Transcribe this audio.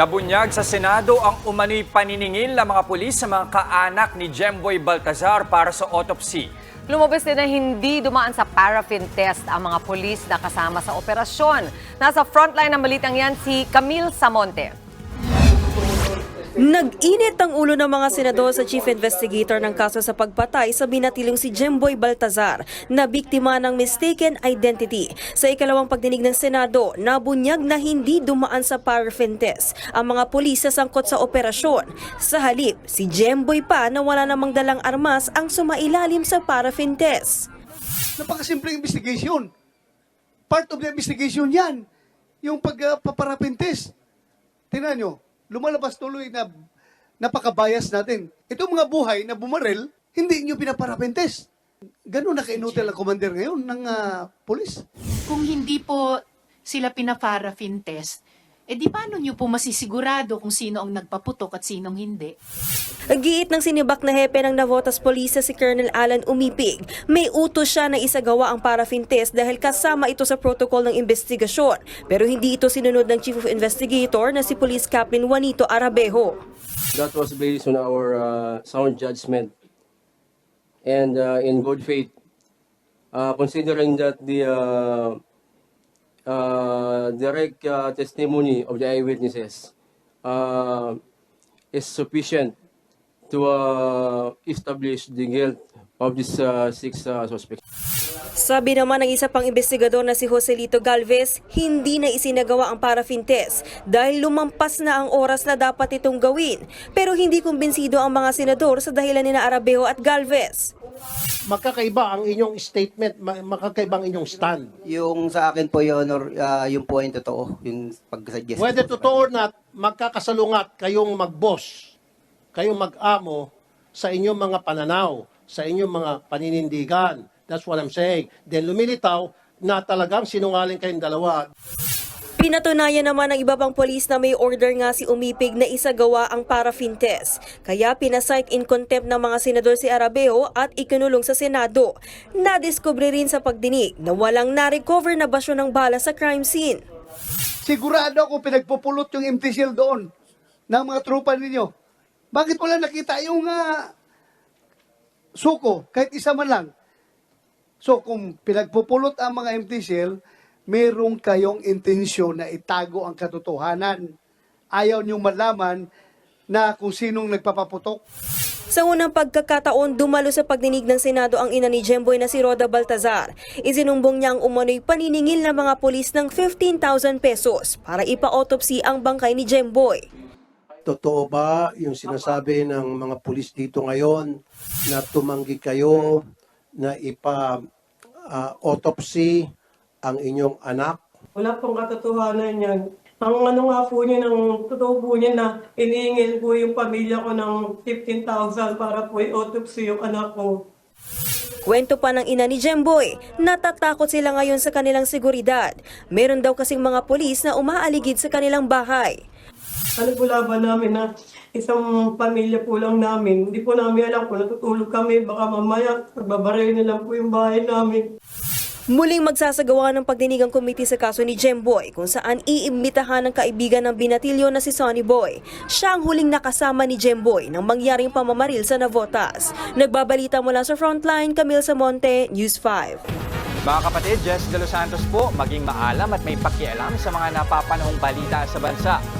Nabunyag sa Senado ang umano'y paniningil ng mga pulis sa mga kaanak ni Jemboy Baltazar para sa autopsy. Lumabas din na hindi dumaan sa paraffin test ang mga polis na kasama sa operasyon. Nasa frontline ng balitang yan si Camille Samonte. Nag-init ang ulo ng mga senador sa chief investigator ng kaso sa pagpatay sa binatilong si Jemboy Baltazar na biktima ng mistaken identity. Sa ikalawang pagdinig ng Senado, nabunyag na hindi dumaan sa paraffin test ang mga pulis sa sangkot sa operasyon. Sa halip, si Jemboy pa na wala namang dalang armas ang sumailalim sa paraffin test. Napakasimpleng investigation. Part of the investigation yan. Yung pagpaparapin test. Tingnan nyo, lumalabas tuloy na napaka-bias natin. Itong mga buhay na bumarel, hindi nyo pinaparapin test. Ganun na kainutil ang commander ngayon ng ah, polis. kung hindi po sila pina-paraffin test, eh di paano nyo po masisigurado kung sino ang nagpaputok at sinong hindi? Giit ng sinibak na hepe ng Navotas Police si Colonel Alan Umipig, may utos siya na isagawa ang paraffin test dahil kasama ito sa protocol ng investigasyon. Pero hindi ito sinunod ng Chief of Investigator na si Police Captain Juanito Arabejo. That was based on our uh, sound judgment and uh, in good faith, uh, considering that the uh, uh, direct uh, testimony of the eyewitnesses. Uh, is sufficient to uh, establish the guilt of these uh, six uh, suspects. Sabi naman ng isa pang investigador na si Joselito Galvez, hindi na isinagawa ang paraffin test dahil lumampas na ang oras na dapat itong gawin. Pero hindi kumbinsido ang mga senador sa dahilan ni na Arabejo at Galvez. magkakaiba ang inyong statement, ma- makakaiba ang inyong stand. Yung sa akin po, Your Honor, ah, yung po ay totoo. Yung pag-suggest. Whether totoo or not, magkakasalungat kayong mag-boss, kayong mag-amo sa inyong mga pananaw, sa inyong mga paninindigan. That's what I'm saying. Then lumilitaw na talagang sinungaling kayong dalawa. Pinatunayan naman ng iba pang polis na may order nga si Umipig na isagawa ang paraffin test. Kaya pinasight in contempt ng mga senador si Arabeo at ikinulong sa Senado. Nadiskubre rin sa pagdinig na walang na-recover na basyo ng bala sa crime scene. Sigurado ako pinagpupulot yung empty shell doon ng mga tropa ninyo. Bakit wala nakita yung ah, suko, kahit isa man lang? So kung pinagpupulot ang mga shell, merong kayong intensyon na itago ang katotohanan. Ayaw niyong malaman na kung sinong nagpapaputok. Sa unang pagkakataon, dumalo sa pagdinig ng Senado ang ina ni Jemboy na si Roda Baltazar. Isinumbong niya ang umano'y paniningil ng mga polis ng 15,000 pesos para ipa-autopsy ang bangkay ni Jemboy. Totoo ba yung sinasabi ng mga pulis dito ngayon na tumanggi kayo na ipa-autopsy ang inyong anak? Wala pong katotohanan yan. Ang ano nga po niya, ng totoo po niya na iniingil po yung pamilya ko ng 15,000 para po i-autopsy yung anak ko. Kwento pa ng ina ni Jemboy, natatakot sila ngayon sa kanilang seguridad. Meron daw kasing mga polis na umaaligid sa kanilang bahay. Ano po laban namin na isang pamilya po lang namin. Hindi po namin alam kung natutulog kami. Baka mamaya, magbabaril na lang po yung bahay namin. Muling magsasagawa ng pagdinig ang komite sa kaso ni Jemboy kung saan iimbitahan ng kaibigan ng binatilyo na si Sonny Boy. Siya ang huling nakasama ni Jemboy nang mangyaring pamamaril sa Navotas. Nagbabalita mula sa Frontline, Camille Samonte, News 5. Mga kapatid, Jess De Los Santos po, maging maalam at may pakialam sa mga napapanahong balita sa bansa.